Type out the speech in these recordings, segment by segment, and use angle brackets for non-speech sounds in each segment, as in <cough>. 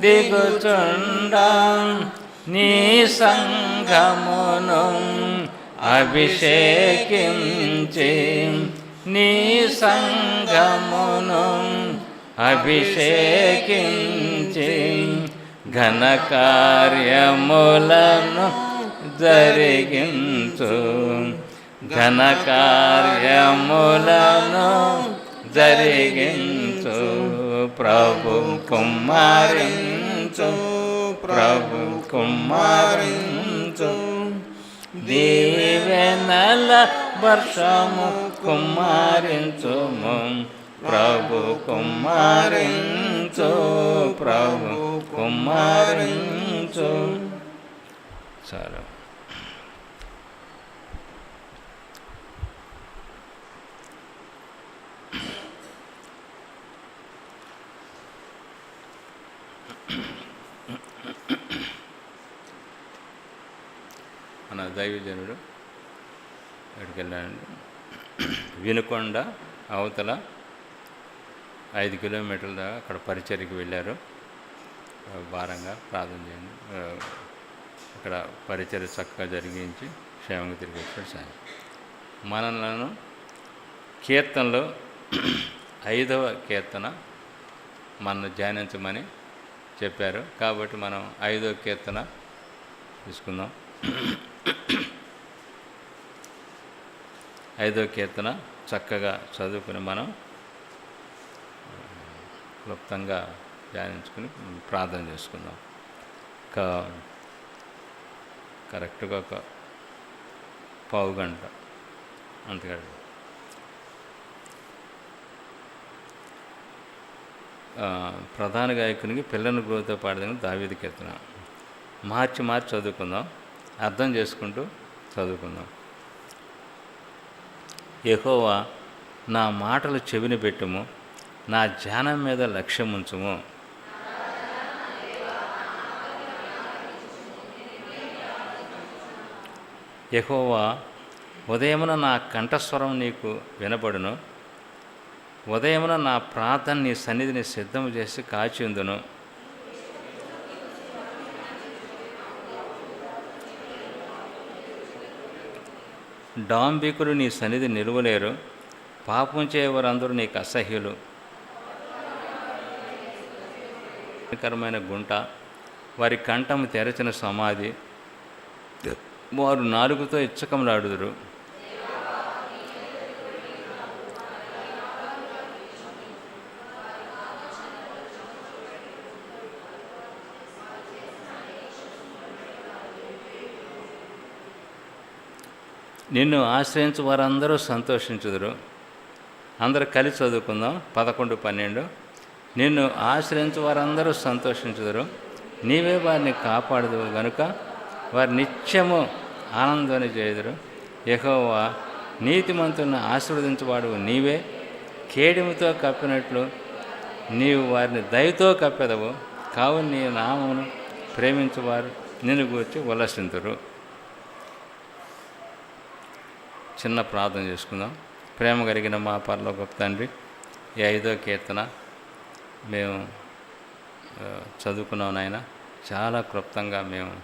దిగుచుండ నీ సంఘమును అభిషేకించి నీ సంఘమును అభిషేకించి ఘనకార్యములను జరిగించు. ఘనకార్యములను జరిగించు. ప్రభు కుమారించు ప్రభు కుమారించు దీవెనల వర్షము కుమారించుము ప్రభు కుమారించు ప్రభు కుమారించు సరే. మన దైవజనుడు ఇక్కడికి వెళ్ళాను వినుకొండ అవతల ఐదు కిలోమీటర్ల దాకా అక్కడ పరిచర్కి వెళ్ళారు. భారంగా ప్రార్థన చేయండి. అక్కడ పరిచర్ చక్కగా జరిగించి క్షేమంగా తిరిగి వచ్చాడు సాయం. మనలను కీర్తనలో ఐదవ కీర్తన మనను ధ్యానించమని చెప్పారు. కాబట్టి మనం ఐదవ కీర్తన తీసుకుందాం. ఐదో కీర్తన చక్కగా చదువుకుని మనం క్లుప్తంగా ధ్యానించుకుని ప్రార్థన చేసుకుందాం. ఒక కరెక్ట్గా ఒక పావు గంట అంతకాదు ప్రధాన గాయకునికి పిల్లల గురువుతో పాడదని దావీది కీర్తన. మార్చి మార్చి చదువుకుందాం. అర్థం చేసుకుంటూ చదువుకుందాం. యెహోవా నా మాటలు చెవిని పెట్టుము నా ధ్యానం మీద లక్ష్యం ఉంచుము. యెహోవా ఉదయమున నా కంఠస్వరం నీకు వినబడును. ఉదయమున నా ప్రార్థన నీ సన్నిధిని సిద్ధము చేసి కాచి ఉందును డాంబికులు నీ సన్నిధి నిలువలేరు పాపం చేయవారందరూ నీకు అసహ్యులు. కరమైన గుంట వారి కంఠము తెరచిన సమాధి. వారు నాలుగుతో ఇచ్చకములాడుదురు. నిన్ను ఆశ్రయించు వారందరూ సంతోషించుదురు. అందరూ కలిసి చదువుకుందాం. పదకొండు పన్నెండు. నిన్ను ఆశ్రయించు వారందరూ సంతోషించుదురు. నీవే వారిని కాపాడదు గనుక వారి నిత్యము ఆనందాన్ని చేయుదురు. యహోవా నీతిమంతులను ఆశీర్వదించువాడు నీవే. కేడిముతో కప్పినట్లు నీవు వారిని దయతో కప్పెదవు. కావు నీ నామమును ప్రేమించువారు. నిన్ను గూర్చి ఉల్లసింతురు చిన్న ప్రార్థన చేసుకుందాం. ప్రేమ కలిగిన మా పరలో తండ్రి ఈ ఐదో కీర్తన మేము చదువుకున్నాం నాయన. చాలా క్లుప్తంగా మేము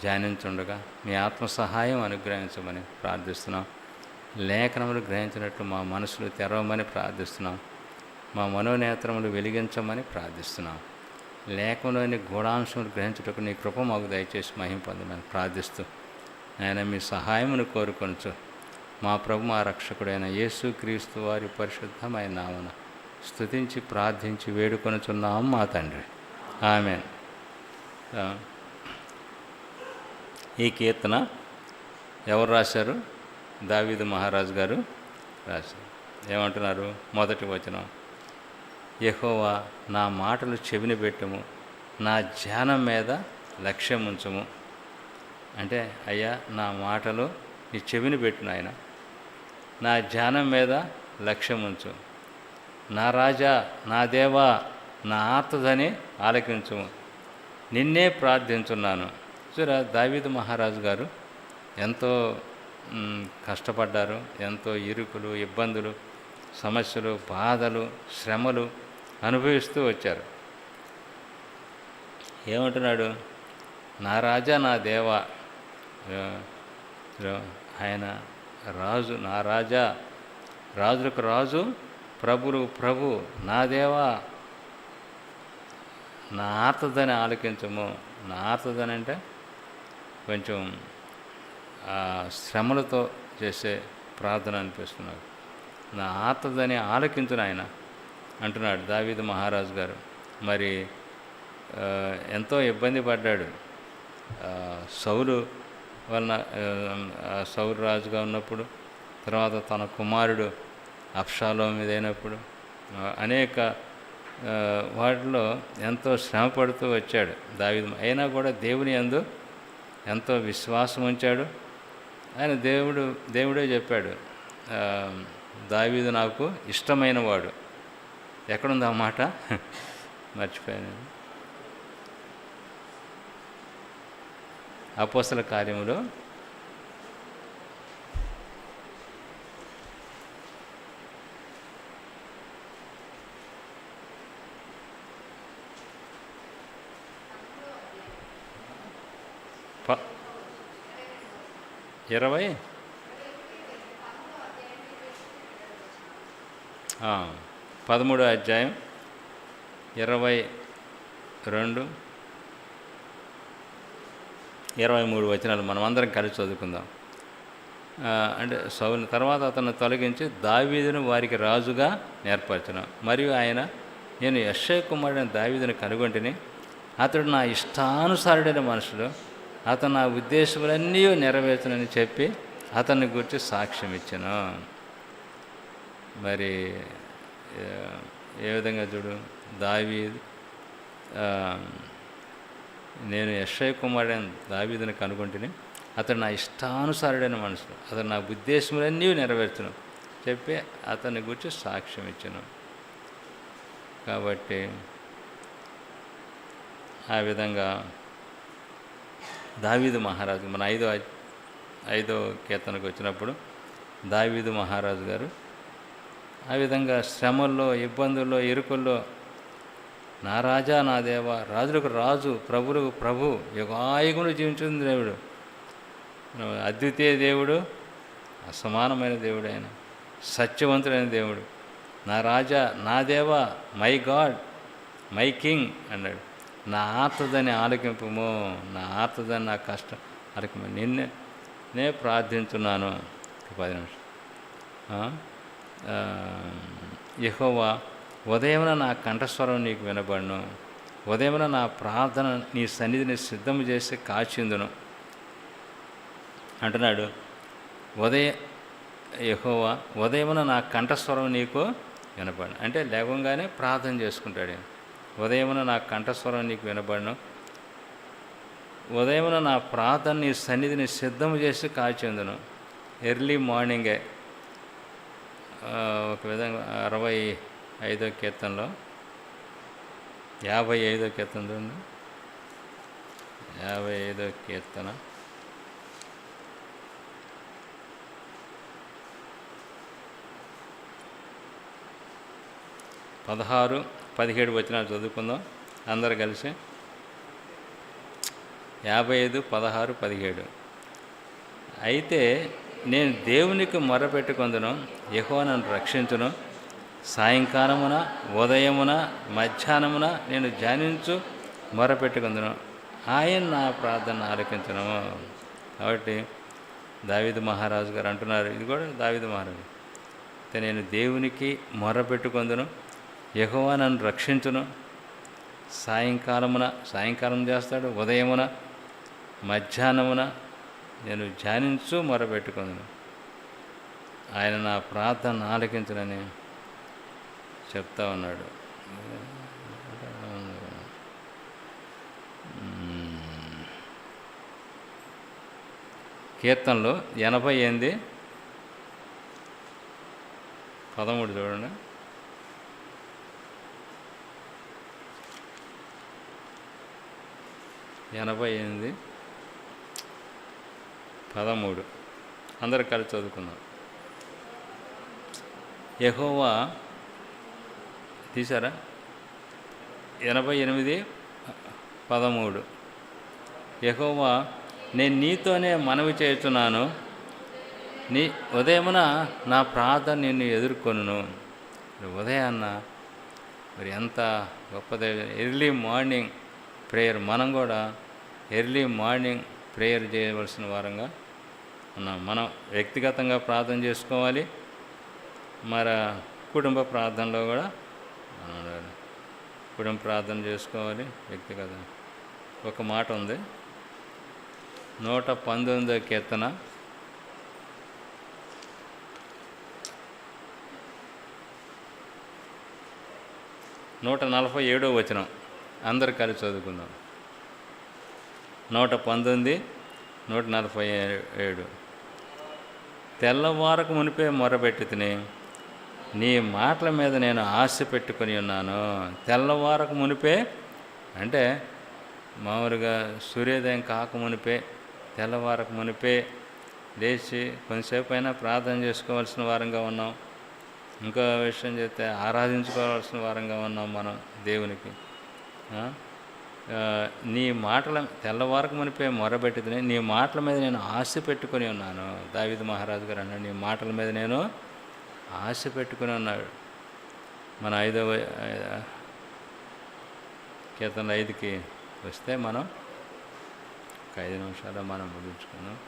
ధ్యానించుండగా మీ ఆత్మ సహాయం అనుగ్రహించమని ప్రార్థిస్తున్నాం. లేఖనములు గ్రహించినట్లు మా మనసులు తెరవమని ప్రార్థిస్తున్నాం. మా మనోనేత్రములు వెలిగించమని ప్రార్థిస్తున్నాం. లేఖంలోని గూఢాంశములు గ్రహించుటకు నీ కృప మాకు దయచేసి మహిం పొందమని ప్రార్థిస్తూ ఆయన మీ సహాయమును కోరుకొనచ్చు మా ప్రభు మా రక్షకుడైన యేసు క్రీస్తు వారి పరిశుద్ధమైన నామన స్థుతించి ప్రార్థించి వేడుకొనుచున్నాం మా తండ్రి. ఆమె ఈ కీర్తన ఎవరు రాశారు? దావీదు మహారాజు గారు రాశారు. ఏమంటున్నారు? మొదటి వచనం. యహోవా నా మాటలు చెవిని పెట్టము నా ధ్యానం మీద లక్ష్యం ఉంచము అంటే అయ్యా నా మాటలు నీ చెవిని పెట్టిన ఆయన నా ధ్యానం మీద లక్ష్యం ఉంచు. నా రాజా నా దేవా నా ఆర్తదని ఆలకించు. నిన్నే ప్రార్థించున్నాను. చూరా దావీదు మహారాజు గారు ఎంతో కష్టపడ్డారు. ఎంతో ఇరుకులు ఇబ్బందులు సమస్యలు బాధలు శ్రమలు అనుభవిస్తూ వచ్చారు. ఏమంటున్నాడు? నా రాజా నా దేవా. ఆయన రాజు నా రాజా రాజులకు రాజు ప్రభులు ప్రభు నా దేవా నా ఆర్తదని ఆలకించము. నా ఆర్తదని అంటే కొంచెం శ్రమలతో చేసే ప్రార్థన అనిపిస్తున్నాడు నా ఆర్తదని ఆలకించును ఆయన అంటున్నాడు దావీద్ మహారాజు గారు. మరి ఎంతో ఇబ్బంది పడ్డాడు. సౌలు వలన ఆ, రాజుగా ఉన్నప్పుడు తర్వాత తన కుమారుడు అప్షాలో మీదైనప్పుడు అనేక వాటిలో ఎంతో శ్రమ పడుతూ వచ్చాడు దావిదం. అయినా కూడా దేవుని యందు ఎంతో విశ్వాసం ఉంచాడు. ఆయన దేవుడు దేవుడే చెప్పాడు దావీదు నాకు ఇష్టమైన వాడు. ఎక్కడుంది ఆ మాట? <laughs> మర్చిపోయాను. అపోసల కార్యములో. ప ఇరవై? పదమూడో అధ్యాయం ఇరవై రెండు. ఇరవై మూడు వచనాలు మనం అందరం కలిసి చదువుకుందాం. అంటే సౌలు తర్వాత అతను తొలగించి దావీదును వారికి రాజుగా నేర్పరచను. మరియు ఆయన నేను యశ్వ కుమారుడైన దావీదుని కనుగొంటిని. అతడు నా ఇష్టానుసారుడైన మనుషుడు అతను నా ఉద్దేశములన్నీ నెరవేర్చనని చెప్పి అతన్ని గురించి సాక్ష్యం ఇచ్చాను మరి ఏ విధంగా చూడు? దావీద్ నేను యశ్ఐ కుమారుడైన దావీదని కనుగొంటిని. అతడు నా ఇష్టానుసారుడైన మనుషుడు. అతను నా ఉద్దేశములన్నీ నెరవేర్చను. చెప్పి అతని గురించి సాక్ష్యం ఇచ్చాను. కాబట్టి ఆ విధంగా దావీదు మహారాజు మన ఐదో ఐదో కీర్తనకు వచ్చినప్పుడు దావీదు మహారాజు గారు ఆ విధంగా శ్రమల్లో ఇబ్బందుల్లో ఇరుకుల్లో నా రాజా నా దేవ రాజులకు రాజు ప్రభులకు ప్రభు యుగాయుగులు జీవించుంది దేవుడు. అద్వితీయ దేవుడు అసమానమైన దేవుడు ఆయన సత్యవంతుడైన దేవుడు. నా రాజా నా దేవ మై గాడ్ మై కింగ్ అన్నాడు నా ఆర్తదని ఆలకింపము నా ఆర్తదని నా కష్టం ఆలకింపు. నిన్నే నే ప్రార్థించున్నాను. పది నిమిషం యహోవా ఉదయమున నా కంఠస్వరం నీకు వినబడును. ఉదయమున నా ప్రార్థన నీ సన్నిధిని సిద్ధం చేసి కాచిందును అంటున్నాడు ఉదయ యహోవా ఉదయమున నా కంఠస్వరం నీకు వినబడును. అంటే లేవగానే ప్రార్థన చేసుకుంటాడు ఉదయమున నా కంఠస్వరం నీకు వినబడును. ఉదయమున నా ప్రార్థన నీ సన్నిధిని సిద్ధం చేసి కాచిందును ఎర్లీ మార్నింగే ఒక విధంగా అరవై ఐదో కీర్తనలో. యాభై ఐదో కీర్తన చూడండి. యాభై ఐదో కీర్తన. పదహారు పదిహేడు వచ్చిన చదువుకుందాం. అందరు కలిసి. యాభై ఐదు పదహారు పదిహేడు. అయితే నేను దేవునికి మొరపెట్టుకుందును యెహోవా నన్ను రక్షించును. సాయంకాలమున ఉదయమున మధ్యాహ్నమున నేను ధ్యానించు మొరపెట్టుకుందును. ఆయన నా ప్రార్థన ఆలకించను. కాబట్టి దావిద మహారాజు గారు అంటున్నారు ఇది కూడా దావిద మహారాజు. అయితే నేను దేవునికి మొరపెట్టుకుందును యహోవా నన్ను రక్షించును. సాయంకాలమున సాయంకాలం చేస్తాడు ఉదయమున మధ్యాహ్నమున నేను ధ్యానించు మొరపెట్టుకుందును. ఆయన నా ప్రార్థన ఆలకించనని చెప్తా ఉన్నాడు. కీర్తనలో ఎనభై ఎనిమిది పదమూడు చూడండి. ఎనభై ఎనిమిది పదమూడు. అందరు కలిసి చదువుకుందాం. యహోవా తీసారా ఎనభై ఎనిమిది పదమూడు. యహోవా నేను నీతోనే మనవి చేస్తున్నాను నీ ఉదయమున నా ప్రార్థన నిన్ను ఎదుర్కొను ఉదయాన్న మరి ఎంత గొప్పదే. Early morning prayer. మనం కూడా ఎర్లీ మార్నింగ్ ప్రేయర్ చేయవలసిన వారంగా ఉన్నాం. మనం వ్యక్తిగతంగా ప్రార్థన చేసుకోవాలి. మరి కుటుంబ ప్రార్థనలో కూడా ఉండాలి ఇప్పుడు ప్రార్థన చేసుకోవాలి? వ్యక్తిగత ఒక మాట ఉంది. నూట పంతొమ్మిదో కీర్తన. నూట నలభై ఏడో వచనం. అందరు కలిసి చదువుకుందాం. నూట పంతొమ్మిది నూట నలభై ఏడు. తెల్లవారకు మునిపే మొరబెట్టి తిని నీ మాటల మీద నేను ఆశ పెట్టుకొని ఉన్నాను. తెల్లవారకు మునిపే అంటే మామూలుగా సూర్యోదయం కాక మునిపే తెల్లవారకు మునిపే లేచి కొంతసేపు అయినా ప్రార్థన చేసుకోవాల్సిన వారంగా ఉన్నాం. ఇంకో విషయం చెప్తే ఆరాధించుకోవాల్సిన వారంగా ఉన్నాం మనం దేవునికి. నీ మాటల తెల్లవారకు మునిపే మొరబెట్టుకుని నీ మాటల మీద నేను ఆశ పెట్టుకొని ఉన్నాను. దావిద మహారాజు గారు అన్నాడు నీ మాటల మీద నేను ఆశ పెట్టుకుని ఉన్నాడు. మన ఐదవ ఐ- కీర్తన ఐదుకి వస్తే మనం ఒక ఐదు నిమిషాలు మనం ముగించుకున్నాం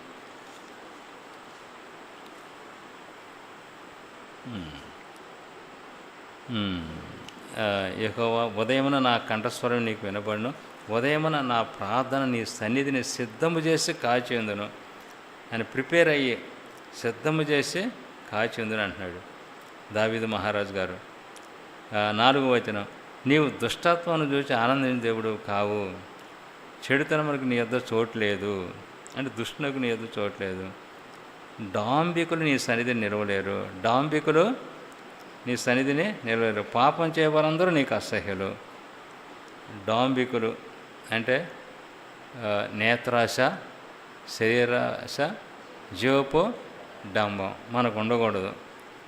యహోవా ఉదయమున నా కంఠస్వరం నీకు వినబడును. ఉదయమున నా ప్రార్థన నీ సన్నిధిని సిద్ధము చేసి కాచేందును అని ప్రిపేర్ అయ్యి సిద్ధము చేసి కాచేందును అంటున్నాడు దావీదు మహారాజు గారు. నాలుగో వచనం నీవు దుష్టత్వాన్ని చూసి ఆనందించిన దేవుడు కావు. చెడుతనములకు నీ యొద్ద చోటు లేదు. అంటే దుష్టునకు నీ యొద్ద చోటు లేదు. డాంబికులు నీ సన్నిధిని నిలవలేరు. డాంబికులు నీ సన్నిధిని నిలవలేరు. పాపం చేయవారందరూ నీకు అసహ్యులు. డాంబికులు అంటే నేత్రాశ శరీరాశ జీవపు డాంబం మనకు ఉండకూడదు.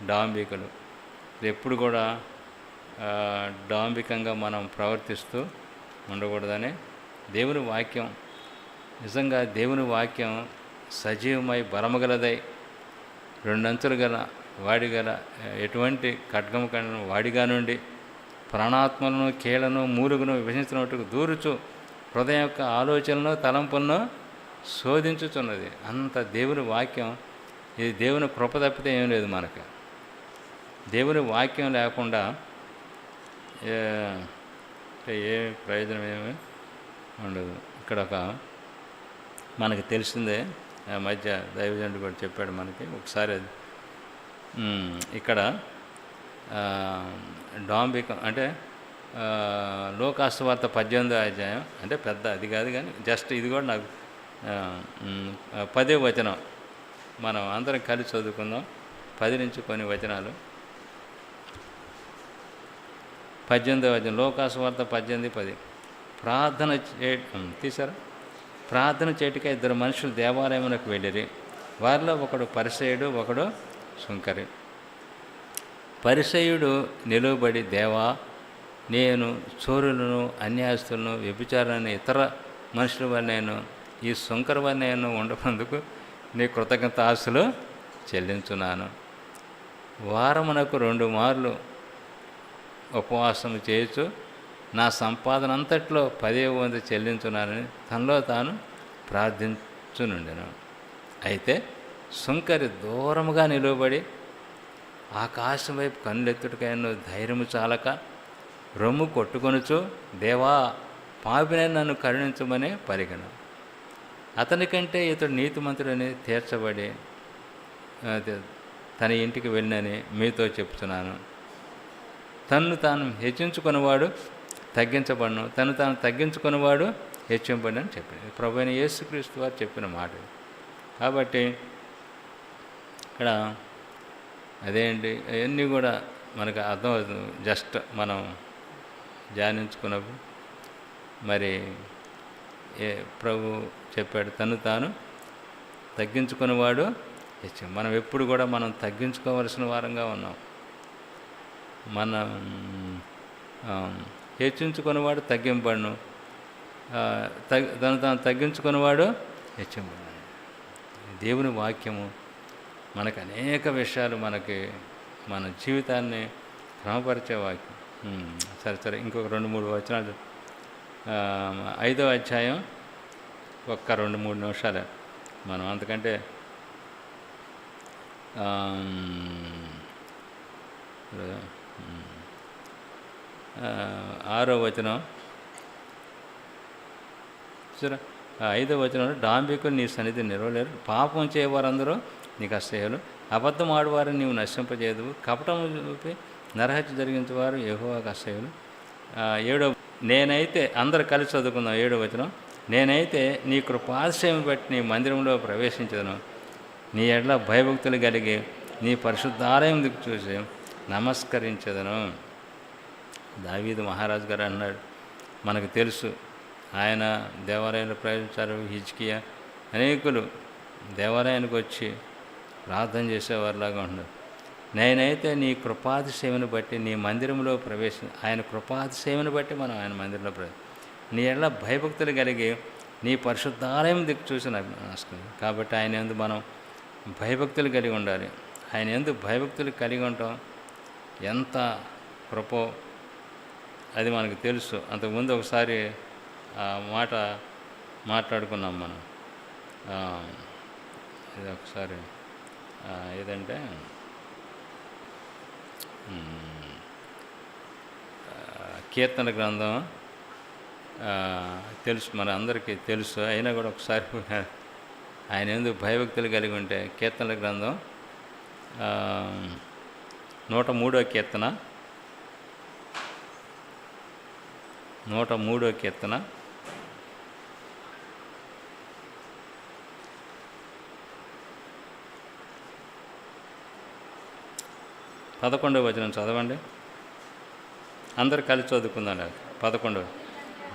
డాంబికలు. ఎప్పుడు కూడా డాంబికంగా మనం ప్రవర్తిస్తూ ఉండకూడదని దేవుని వాక్యం. నిజంగా దేవుని వాక్యం సజీవమై బలమగలదై రెండంచులు గల వాడి గల ఎటువంటి ఖడ్గము కన్నా వాడిగా నుండి ప్రాణాత్మలను కీళ్ళను మూలుగును విభజించినట్టుకు దూరుచు హృదయం యొక్క ఆలోచనలను తలంపులను శోధించుచున్నది. అంత దేవుని వాక్యం ఇది దేవుని కృప తప్పితే ఏం లేదు మనకి. దేవుని వాక్యం లేకుండా ఏ- ప్రయోజనం ఏమి ఉండదు. ఇక్కడ ఒక మనకి తెలిసిందే ఆ మధ్య దైవజనుడు కూడా చెప్పాడు మనకి. ఒకసారి అది ఇక్కడ డాంబిక అంటే ఆ, వార్త పద్దెనిమిదో అధ్యాయం అంటే పెద్ద అది కాదు కానీ జస్ట్ ఇది కూడా నాకు పదే వచనం. మనం అందరం కలిసి చదువుకుందాం. పది నుంచి కొన్ని వచనాలు. పద్దెనిమిది వచనం లోకాసువార్త పద్దెనిమిది పది. ప్రార్థన చే తీసారా ప్రార్థన చేటిక ఇద్దరు మనుషులు దేవాలయమునకు వెళ్ళిరి. వారిలో ఒకడు పరిసయుడు ఒకడు సుంకరి పరిసయుడు నిలువబడి దేవా నేను చోరులను అన్యాయస్తులను వ్యభిచారాన్ని ఇతర మనుషుల వల్ల నేను ఈ సుంకర వల్ల నేను ఉండకందుకు నీ కృతజ్ఞత ఆశలు చెల్లించున్నాను. వారమునకు రెండు మార్లు ఉపవాసం చేయొచ్చు నా సంపాదన అంతట్లో పదే వంతు చెల్లించున్నానని తనలో తాను ప్రార్థించునుండెను. అయితే సుంకరి దూరముగా నిలువబడి ఆకాశం వైపు కన్నులెత్తుడికైనా ధైర్యము చాలక రొమ్ము కొట్టుకొనుచు దేవా పాపినై నన్ను కరుణించమని పరిగణం అతనికంటే ఇతడు నీతిమంతుడని తీర్చబడి తన ఇంటికి వెళ్ళినని మీతో చెప్తున్నాను. తన్ను తాను హెచ్చించుకున్నవాడు తగ్గించబడను తను తాను తగ్గించుకున్నవాడు హెచ్చింపడని చెప్పింది ప్రభు అయిన యేసుక్రీస్తు వారు చెప్పిన మాట కాబట్టి ఇక్కడ అదేంటి అవన్నీ కూడా మనకు అర్థమవుతుంది. జస్ట్ మనం ధ్యానించుకున్నప్పుడు. మరి ఏ ప్రభు చెప్పాడు. తను తాను తగ్గించుకునేవాడు హెచ్చు మనం ఎప్పుడు కూడా మనం తగ్గించుకోవలసిన వారంగా ఉన్నాం. మనం ఆ, హెచ్చించుకునేవాడు తగ్గింపడును. తగ్ తను తాను తగ్గించుకున్నవాడు హెచ్చింపబడను దేవుని వాక్యము మనకు అనేక విషయాలు మనకి మన జీవితాన్ని క్రమపరిచే వాక్యం. సరే సరే ఇంకొక రెండు మూడు వచనాలు ఐదో అధ్యాయం ఒక్క రెండు మూడు నిమిషాలే. మనం అంతకంటే ఆరో వచనం. చూరా ఐదో వచనంలో డాంబికులు నీ సన్నిధి నిలవలేరు. పాపం చేయవారందరూ నీకు అసహ్యులు అబద్ధం ఆడువారు నీవు నశింపజేయదు కపటం చూపి నరహత్య జరిగించేవారు యెహోవాకు అసహ్యులు ఏడో నేనైతే అందరు కలిసి చదువుకుందాం. ఏడో వచనం. నేనైతే నీ కృపాశ్రయం బట్టి నీ మందిరంలో ప్రవేశించను నీ ఎడ్ల భయభక్తులు కలిగి నీ పరిశుద్ధాలయం దిక్కు చూసి నమస్కరించదను. దావీదు మహారాజు గారు అన్నాడు మనకు తెలుసు ఆయన దేవాలయంలో ప్రవేశించారు హిజ్కియా అనేకులు దేవాలయానికి వచ్చి ప్రార్థన చేసేవారిలాగా ఉన్నారు నేనైతే నీ కృపాతిశయమును బట్టి నీ మందిరంలో ప్రవేశం ఆయన కృపాతిశయమును బట్టి మనం ఆయన మందిరంలో ప్రవేశం నీ ఎడల భయభక్తులు కలిగి నీ పరిశుద్ధాలయం దిక్కు చూసిన కాబట్టి ఆయన ఎందు మనం భయభక్తులు కలిగి ఉండాలి. ఆయన ఎందు భయభక్తులు కలిగి ఉండటం ఎంత కృపో అది మనకు తెలుసు. అంతకుముందు ఒకసారి ఆ మాట మాట్లాడుకున్నాం మనం. ఇది ఒకసారి ఏదంటే కీర్తన గ్రంథం తెలుసు మన అందరికీ తెలుసు. అయినా కూడా ఒకసారి <laughs> ఆయన ఎందుకు భయభక్తులు కలిగి ఉంటే కీర్తనల గ్రంథం నూట మూడో కీర్తన. నూట మూడో కీర్తన. పదకొండవ వచనం చదవండి. అందరు కలిసి చదువుకుందాం పదకొండవ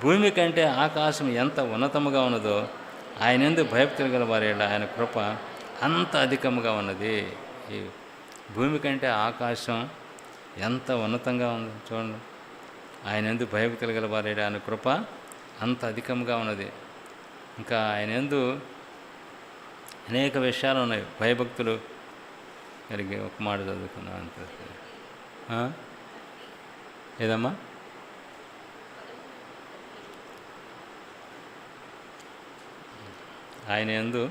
భూమి కంటే ఆకాశం ఎంత ఉన్నతముగా ఉన్నదో ఆయన ఎందుకు భయభక్తులు గల వారి ఆయన కృప అంత అధికముగా ఉన్నది. ఈ భూమి కంటే ఆకాశం ఎంత ఉన్నతంగా ఉంది చూడండి. ఆయన ఎందుకు భయభక్తులు గల వారి ఆయన కృప అంత అధికంగా ఉన్నది. ఇంకా ఆయన ఎందు అనేక విషయాలు ఉన్నాయి. భయభక్తులు కలిగి ఒక మాట చదువుకున్నాను ఏదమ్మా? ఆయన ఎందు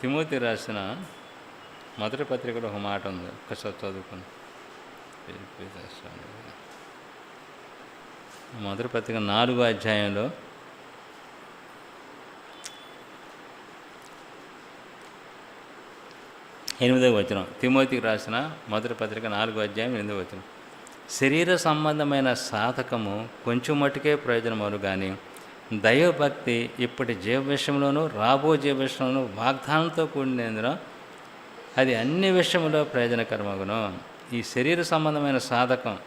తిమోతి రాసిన మొదటి పత్రికలో ఒక మాట ఉంది. ఒకసారి చదువుకుని మొదటి పత్రిక నాలుగో అధ్యాయంలో ఎనిమిదో వచనం. తిమోతికి రాసిన మొదటి పత్రిక నాలుగో అధ్యాయం ఎనిమిదో వచనం. శరీర సంబంధమైన సాధకము కొంచెం మట్టుకే ప్రయోజనమను కానీ దైవభక్తి ఇప్పటి జీవ విషయంలోనూ రాబో జీవ విషయంలోనూ వాగ్దానంతో కూడినందున అది అన్ని విషయంలో ప్రయోజనకరమగును. ఈ శరీర సంబంధమైన సాధకం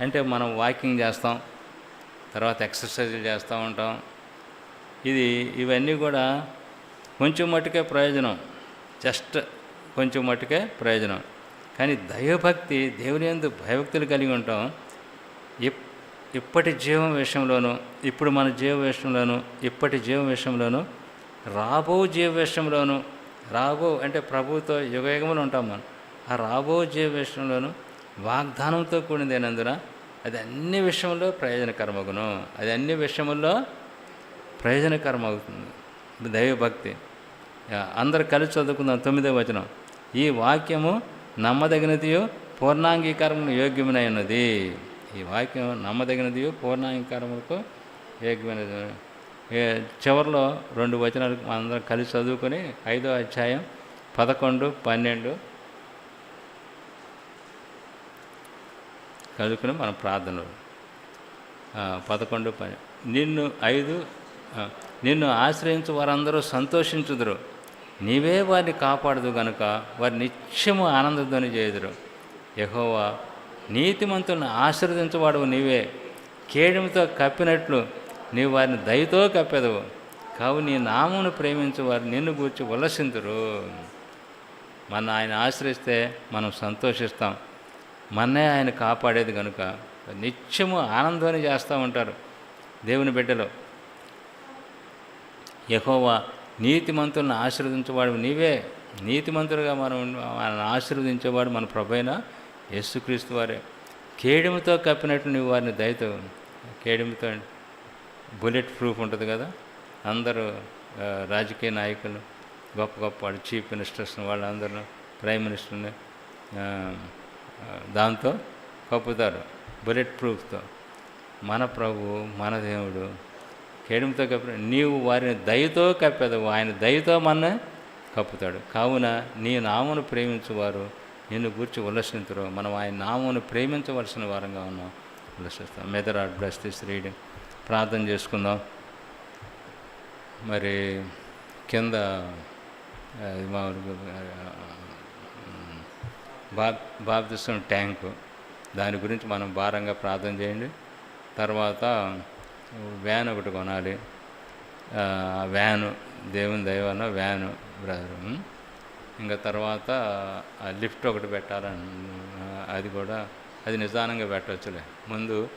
అంటే మనం వాకింగ్ చేస్తాం తర్వాత ఎక్సర్సైజులు చేస్తూ ఉంటాం. ఇది ఇవన్నీ కూడా కొంచెం మట్టుకే ప్రయోజనం. జస్ట్ కొంచెం మట్టుకే ప్రయోజనం. కానీ దైవభక్తి దేవుని ఎందు భయభక్తులు కలిగి ఉంటాం. ఇప్- ఇప్పటి జీవం విషయంలోనూ ఇప్పుడు మన జీవ విషయంలోనూ ఇప్పటి జీవం విషయంలోనూ రాబో జీవ విషయంలోనూ రాబో అంటే ప్రభుతో యుగయుగములు ఉంటాం మనం. ఆ రాబో జీవ విషయంలోనూ వాగ్దానంతో కూడిందేనందున అది అన్ని విషయంలో ప్రయోజనకరమగును. అది అన్ని విషయంలో ప్రయోజనకరం అవుతుంది దైవభక్తి అందరు కలిసి చదువుకుందాం తొమ్మిదో వచనం. ఈ వాక్యము నమ్మదగినదియో పూర్ణాంగీకారము యోగ్యమునై ఉన్నది ఈ వాక్యం నమ్మదగినదియో పూర్ణాంగీకారములకు యోగ్యమైనది. చివరిలో రెండు వచనాలు అందరం కలిసి చదువుకొని ఐదో అధ్యాయం పదకొండు పన్నెండు చదువుకుని మన ప్రార్థనలు. పదకొండు పని నిన్ను ఐదు నిన్ను ఆశ్రయించు వారందరూ సంతోషించుదురు. నీవే వారిని కాపాడదు గనుక వారి నిత్యము ఆనందధ్వని చేయుదురు. యహోవా నీతిమంతులను ఆశీర్వదించవాడు నీవే. కేడమితో కప్పినట్లు నీవు వారిని దయతో కప్పెదవు. కావు నీ నామును ప్రేమించు వారు నిన్ను గూర్చి ఉల్లసింతురు మన ఆయన ఆశ్రయిస్తే మనం సంతోషిస్తాం. మన్నే ఆయన కాపాడేది కనుక నిత్యము ఆనందాన్ని చేస్తూ ఉంటారు దేవుని బిడ్డలో. యహోవా నీతిమంతులను ఆశీర్వదించేవాడు నీవే. నీతిమంతులుగా మనం ఆశీర్వదించేవాడు మన ప్రభైన యేసుక్రీస్తు వారే. కేడెముతో కప్పినట్టు నువ్వు వారిని దయతో కేడెముతో బుల్లెట్ ప్రూఫ్ ఉంటుంది కదా? అందరూ రాజకీయ నాయకులు గొప్ప గొప్ప వాళ్ళు చీఫ్ మినిస్టర్స్ వాళ్ళందరూ ప్రైమ్ మినిస్టర్ని దాంతో కప్పుతారు బుల్లెట్ ప్రూఫ్తో. మన ప్రభు మన దేవుడు కేడంతో కప్పి నీవు వారిని దయతో కప్పెదవు. ఆయన దయతో మన కప్పుతాడు. కావున నీ నామను ప్రేమించువారు నిన్ను గురించి ఉల్లసించరు మనం ఆయన నామను ప్రేమించవలసిన వారంగా ఉన్నాం. ఉల్లసిస్తాం. May the Lord bless this reading ప్రార్థన చేసుకుందాం. మరి కింద ఆ, ఇది బాబ్ బాప్తిస్తున్న ట్యాంకు. దాని గురించి మనం భారంగా ప్రార్థన చేయండి. తర్వాత వ్యాన్ ఒకటి కొనాలి. ఆ వ్యాను దేవుని దైవాన వ్యాను బ్రదర్. ఇంకా తర్వాత ఆ లిఫ్ట్ ఒకటి పెట్టాలని అది కూడా అది నిదానంగా పెట్టవచ్చులే ముందు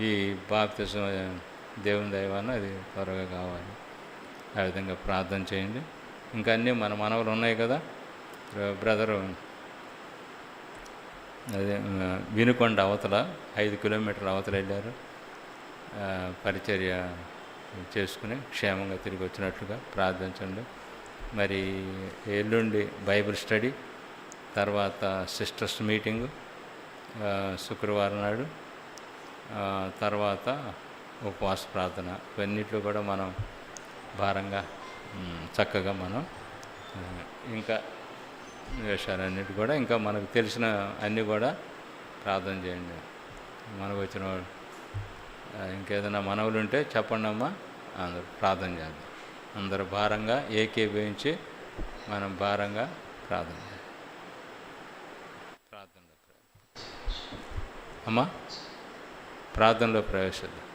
ఈ బాప్తిసం దేవుని దైవాన అది త్వరగా కావాలి. ఆ విధంగా ప్రార్థన చేయండి. ఇంకా అన్నీ మన మనవలు ఉన్నాయి కదా బ్రదరు. అదే వినుకొండ అవతల ఐదు కిలోమీటర్ల అవతల వెళ్ళారు. పరిచర్య చేసుకుని క్షేమంగా తిరిగి వచ్చినట్లుగా ప్రార్థించండి మరి ఎల్లుండి బైబిల్ స్టడీ తర్వాత సిస్టర్స్ మీటింగు శుక్రవారం నాడు తర్వాత ఉపవాస ప్రార్థన. ఇవన్నిట్లో కూడా మనం భారంగా చక్కగా మనం ఇంకా విషయాలన్నిటి కూడా ఇంకా మనకు తెలిసిన అన్నీ కూడా ప్రార్థన చేయండి. మనకు వచ్చిన వాళ్ళు ఇంకేదైనా మనవులు ఉంటే చెప్పండి అమ్మా అందరూ ప్రార్థన చేద్దాం. అందరూ భారంగా ఏకీభవించి మనం భారంగా ప్రార్థన ప్రార్థనలో అమ్మా ప్రార్థనలో ప్రవేశిద్దాం.